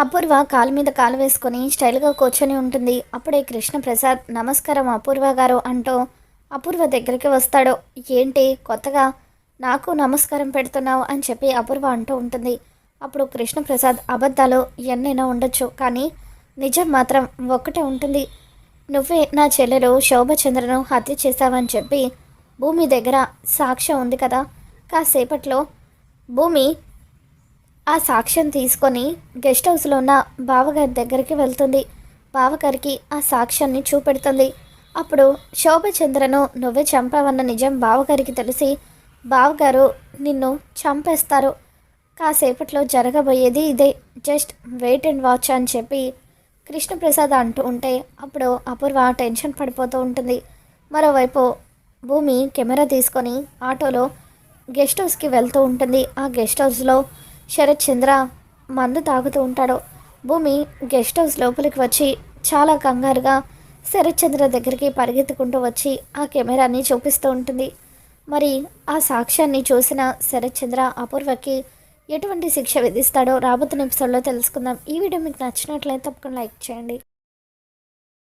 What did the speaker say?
అపూర్వ కాలు మీద కాలు వేసుకొని స్టైల్గా కూర్చొని ఉంటుంది. అప్పుడే కృష్ణప్రసాద్ నమస్కారం అపూర్వ గారు అంటూ అపూర్వ దగ్గరికి వస్తాడు. ఏంటి? కొత్తగా? నాకు నమస్కారం పెడుతున్నావు అని చెప్పి అపూర్వ అంటూ ఉంటుంది. అప్పుడు కృష్ణప్రసాద్ అబద్ధాలు ఎన్నైనా ఉండొచ్చు కానీ నిజం మాత్రం ఒక్కటే ఉంటుంది. నువ్వే నా చెల్లెలు శోభచంద్రను హత్య చేశావని చెప్పి భూమి దగ్గర సాక్ష్యం ఉంది కదా. కాసేపట్లో భూమి ఆ సాక్ష్యం తీసుకొని గెస్ట్ హౌస్లో ఉన్న బావగారి దగ్గరికి వెళ్తుంది. బావగారికి ఆ సాక్ష్యాన్ని చూపెడుతుంది. అప్పుడు శోభచంద్రను నువ్వే చంపావన్న నిజం బావగారికి తెలిసి బావగారు నిన్ను చంపేస్తారు. కాసేపట్లో జరగబోయేది ఇదే. జస్ట్ వెయిట్ అండ్ వాచ్ అని చెప్పి కృష్ణప్రసాద్ అంటూ ఉంటే అప్పుడు అపూర్వ టెన్షన్ పడిపోతూ ఉంటుంది. మరోవైపు భూమి కెమెరా తీసుకొని ఆటోలో గెస్ట్ హౌస్కి వెళ్తూ ఉంటుంది. ఆ గెస్ట్ హౌస్లో శరత్ చంద్ర మందు తాగుతూ ఉంటాడు. భూమి గెస్ట్ హౌస్ లోపలికి వచ్చి చాలా కంగారుగా శరత్ చంద్ర దగ్గరికి పరిగెత్తుకుంటూ వచ్చి ఆ కెమెరాని చూపిస్తూ ఉంటుంది. మరి ఆ సాక్ష్యాన్ని చూసిన శరత్ చంద్ర అపూర్వకి ఎటువంటి శిక్ష విధిస్తాడో రాబోతున్న ఎపిసోడ్లో తెలుసుకుందాం. ఈ వీడియో మీకు నచ్చినట్లయితే తప్పకుండా లైక్ చేయండి.